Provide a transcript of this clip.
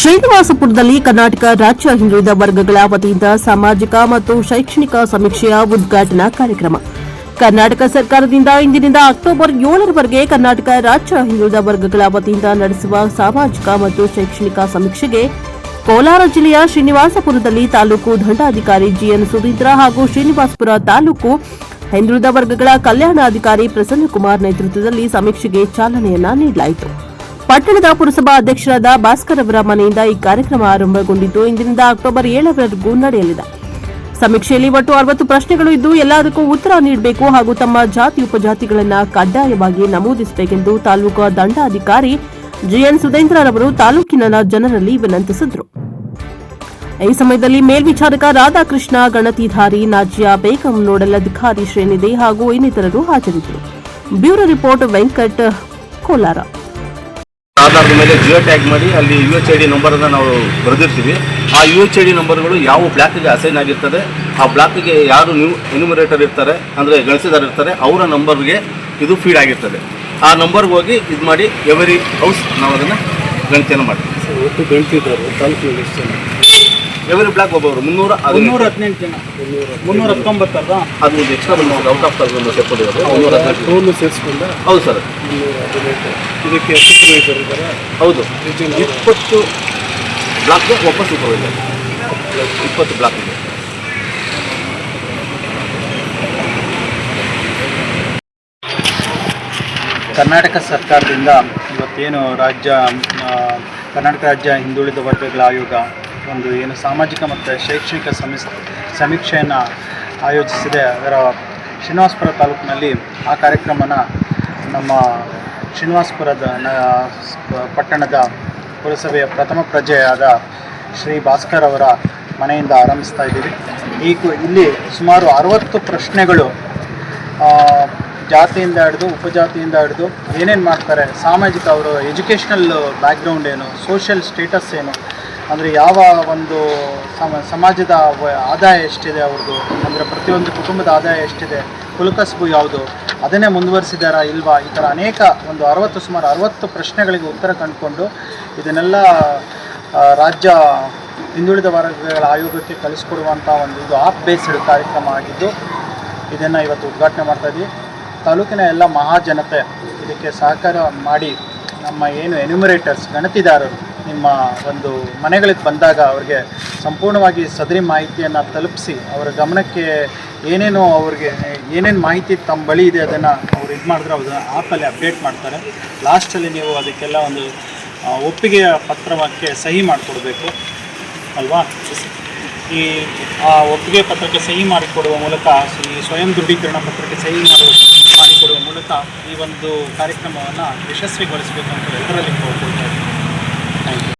ಶ್ರೀನಿವಾಸಪುರದಲ್ಲಿ ಕರ್ನಾಟಕ ರಾಜ್ಯ ಹಿಂದುಳಿದ ವರ್ಗಗಳ ವತಿಯಿಂದ ಸಾಮಾಜಿಕ ಮತ್ತು ಶೈಕ್ಷಣಿಕ ಸಮೀಕ್ಷೆಯ ಉದ್ಘಾಟನಾ ಕಾರ್ಯಕ್ರಮ. ಕರ್ನಾಟಕ ಸರ್ಕಾರದಿಂದ ಇಂದಿನಿಂದ ಅಕ್ಟೋಬರ್ ಏಳರವರೆಗೆ ಕರ್ನಾಟಕ ರಾಜ್ಯ ಹಿಂದುಳಿದ ವರ್ಗಗಳ ವತಿಯಿಂದ ನಡೆಸುವ ಸಾಮಾಜಿಕ ಮತ್ತು ಶೈಕ್ಷಣಿಕ ಸಮೀಕ್ಷೆಗೆ ಕೋಲಾರ ಜಿಲ್ಲೆಯ ಶ್ರೀನಿವಾಸಪುರದಲ್ಲಿ ತಾಲೂಕು ದಂಡಾಧಿಕಾರಿ ಜಿಎನ್ ಸುಧೀಂದ್ರ ಹಾಗೂ ಶ್ರೀನಿವಾಸಪುರ ತಾಲೂಕು ಹಿಂದುಳಿದ ವರ್ಗಗಳ ಕಲ್ಯಾಣಾಧಿಕಾರಿ ಪ್ರಸನ್ನಕುಮಾರ್ ನೇತೃತ್ವದಲ್ಲಿ ಸಮೀಕ್ಷೆಗೆ ಚಾಲನೆಯನ್ನ ನೀಡಲಾಯಿತು. ಪಟ್ಟಣದ ಪುರಸಭಾ ಅಧ್ಯಕ್ಷರಾದ ಭಾಸ್ಕರ್ ಅವರ ಮನೆಯಿಂದ ಈ ಕಾರ್ಯಕ್ರಮ ಆರಂಭಗೊಂಡಿದ್ದು, ಇಂದಿನಿಂದ ಅಕ್ಟೋಬರ್ ಏಳರವರೆಗೂ ನಡೆಯಲಿದೆ. ಸಮೀಕ್ಷೆಯಲ್ಲಿ ಒಟ್ಟು ಅರವತ್ತು ಪ್ರಶ್ನೆಗಳು ಇದ್ದು, ಎಲ್ಲದಕ್ಕೂ ಉತ್ತರ ನೀಡಬೇಕು ಹಾಗೂ ತಮ್ಮ ಜಾತಿ ಉಪಜಾತಿಗಳನ್ನು ಕಡ್ಡಾಯವಾಗಿ ನಮೂದಿಸಬೇಕೆಂದು ತಾಲೂಕು ದಂಡಾಧಿಕಾರಿ ಜಿಎನ್ ಸುಧೇಂದ್ರರವರು ತಾಲೂಕಿನ ಜನರಲ್ಲಿ ವಿನಂತಿಸಿದರು. ಈ ಸಮಯದಲ್ಲಿ ಮೇಲ್ವಿಚಾರಕ ರಾಧಾಕೃಷ್ಣ, ಗಣತಿಧಾರಿ ನಾಜಿಯಾ ಬೇಗಂ ನೋಡಲ್ ಅಧಿಕಾರಿ ಶ್ರೇಣಿದೆ ಹಾಗೂ ಇನ್ನಿತರರು ಹಾಜರಿದ್ದರು. Bureau report Venkat Kolar. ಆಧಾರದ ಮೇಲೆ ಜಿಯೋ ಟ್ಯಾಗ್ ಮಾಡಿ ಅಲ್ಲಿ ಯು ಎಚ್ ಐ ಡಿ ನಂಬರನ್ನು ನಾವು ಬರೆದಿರ್ತೀವಿ. ಆ ಯು ಎಚ್ ಐ ಡಿ ನಂಬರ್ಗಳು ಯಾವ ಬ್ಲಾಕಿಗೆ ಅಸೈನ್ ಆಗಿರ್ತದೆ, ಆ ಬ್ಲಾಕಿಗೆ ಯಾರು ನ್ಯೂ ಎನ್ಯುಮರೇಟರ್ ಇರ್ತಾರೆ, ಅಂದರೆ ಗಳಿಸಿದಾರ ಇರ್ತಾರೆ, ಅವರ ನಂಬರ್ಗೆ ಇದು ಫೀಡ್ ಆಗಿರ್ತದೆ. ಆ ನಂಬರ್ಗೆ ಹೋಗಿ ಇದು ಮಾಡಿ ಎವರಿ ಹೌಸ್ ನಾವು ಅದನ್ನು ಗಣತಿಯನ್ನು ಮಾಡ್ತೀವಿ. ಎಷ್ಟು ಎವರಿ ಬ್ಲಾಕ್ ಒಬ್ಬೊಬ್ರು ಮುನ್ನೂರ ಮುನ್ನೂರ ಹದಿನೆಂಟು ಜನ. ಮುನ್ನೂರ ಹತ್ತೊಂಬತ್ತಲ್ವಾ ಅದು ಒಂದು ಎಕ್ಸ್ಟ್ರಾ ಬಂದಿದೆ ಔಟ್ ಆಫ್ ಒಂದು ಸೇರ್ಕೊಂಡಿರೋದು ಮುನ್ನೂರ ಹದಿನೆಂಟು. ಸೇರಿಸ್ಕೊಂಡ? ಹೌದು ಸರ್. ಇದಕ್ಕೆ ಸೂಪರ್ವೈಸರ್ ಇದ್ದಾರೆ. ಹೌದು. ಇಪ್ಪತ್ತು ಬ್ಲಾಕ್ಗೆ ಒಬ್ಬ ಸೂಪರ್ವೈಸರ್ ಇಪ್ಪತ್ತು ಬ್ಲಾಕ್ ಇದೆ ಕರ್ನಾಟಕ ಸರ್ಕಾರದಿಂದ ಇವತ್ತೇನು ರಾಜ್ಯ ಕರ್ನಾಟಕ ರಾಜ್ಯ ಹಿಂದುಳಿದ ವರ್ಗಗಳ ಆಯೋಗ ಒಂದು ಏನು ಸಾಮಾಜಿಕ ಮತ್ತು ಶೈಕ್ಷಣಿಕ ಸಮಿಸ್, ಸಮೀಕ್ಷೆಯನ್ನು ಆಯೋಜಿಸಿದೆ. ಅದರ ಶ್ರೀನಿವಾಸಪುರ ತಾಲೂಕಿನಲ್ಲಿ ಆ ಕಾರ್ಯಕ್ರಮನ ನಮ್ಮ ಶ್ರೀನಿವಾಸಪುರದ ಪಟ್ಟಣದ ಪುರಸಭೆಯ ಪ್ರಥಮ ಪ್ರಜೆಯಾದ ಶ್ರೀ ಭಾಸ್ಕರ್ ಅವರ ಮನೆಯಿಂದ ಆರಂಭಿಸ್ತಾ ಇದ್ದೀವಿ. ಈ ಇಲ್ಲಿ ಸುಮಾರು ಅರವತ್ತು ಪ್ರಶ್ನೆಗಳು ಜಾತಿಯಿಂದ ಹಿಡಿದು, ಉಪಜಾತಿಯಿಂದ ಹಿಡಿದು ಏನೇನು ಮಾಡ್ತಾರೆ, ಸಾಮಾಜಿಕ ಅವರು ಎಜುಕೇಷ್ನಲ್ ಬ್ಯಾಕ್ಗ್ರೌಂಡ್ ಏನು, ಸೋಷಿಯಲ್ ಸ್ಟೇಟಸ್ ಏನು ಅಂದರೆ ಯಾವ ಒಂದು ಸಮಾಜದ ಆದಾಯ ಎಷ್ಟಿದೆ ಅವ್ರದ್ದು ಅಂದರೆ ಪ್ರತಿಯೊಂದು ಕುಟುಂಬದ ಆದಾಯ ಎಷ್ಟಿದೆ? ಕುಲಕಸಬು ಯಾವುದು? ಅದನ್ನೇ ಮುಂದುವರಿಸಿದಾರಾ ಇಲ್ವಾ? ಈ ಥರ ಅನೇಕ ಒಂದು ಅರವತ್ತು, ಸುಮಾರು ಅರವತ್ತು ಪ್ರಶ್ನೆಗಳಿಗೆ ಉತ್ತರ ಕಂಡುಕೊಂಡು ಇದನ್ನೆಲ್ಲ ರಾಜ್ಯ ಹಿಂದುಳಿದ ವರ್ಗಗಳ ಆಯೋಗಕ್ಕೆ ಕಳಿಸ್ಕೊಡುವಂಥ ಒಂದು ಇದು ಆಪ್ ಬೇಸ್ಡ್ ಕಾರ್ಯಕ್ರಮ ಆಗಿದ್ದು ಇದನ್ನು ಇವತ್ತು ಉದ್ಘಾಟನೆ ಮಾಡ್ತಾ ಇದ್ದೀವಿ ತಾಲೂಕಿನ ಎಲ್ಲ ಮಹಾಜನತೆ ಇದಕ್ಕೆ ಸಹಕಾರ ಮಾಡಿ ನಮ್ಮ ಏನು ಎನ್ಯುಮರೇಟರ್ಸ್ ಗಣತಿದಾರರು ನಿಮ್ಮ ಒಂದು ಮನೆಗಳಿಗೆ ಬಂದಾಗ ಅವ್ರಿಗೆ ಸಂಪೂರ್ಣವಾಗಿ ಸದರಿ ಮಾಹಿತಿಯನ್ನು ತಲುಪಿಸಿ ಅವರ ಗಮನಕ್ಕೆ ಏನೇನು ಅವ್ರಿಗೆ ಏನೇನು ಮಾಹಿತಿ ತಮ್ಮ ಬಳಿ ಇದೆ ಅದನ್ನು ಅವ್ರು ಇದು ಮಾಡಿದ್ರೆ ಅದನ್ನು ಆ್ಯಪಲ್ಲಿ ಅಪ್ಡೇಟ್ ಮಾಡ್ತಾರೆ. ಲಾಸ್ಟಲ್ಲಿ ನೀವು ಅದಕ್ಕೆಲ್ಲ ಒಂದು ಒಪ್ಪಿಗೆಯ ಪತ್ರಕ್ಕೆ ಸಹಿ ಮಾಡಿಕೊಡ್ಬೇಕು. ಅಲ್ವಾ? ಈ, ಆ ಒಪ್ಪಿಗೆ ಪತ್ರಕ್ಕೆ ಸಹಿ ಮಾಡಿಕೊಡುವ ಮೂಲಕ ಈ ಸ್ವಯಂ ದೃಢೀಕರಣ ಪತ್ರಕ್ಕೆ ಸಹಿ ಮಾಡುವ ಒಂದು ಕಾರ್ಯಕ್ರಮವನ್ನು ಯಶಸ್ವಿಗೊಳಿಸಬೇಕು ಅಂತ ಎಲ್ಲರಲ್ಲಿ ಕೋರ್ಕೊಳ್ತಾ ಇದ್ದೀನಿ. Thank you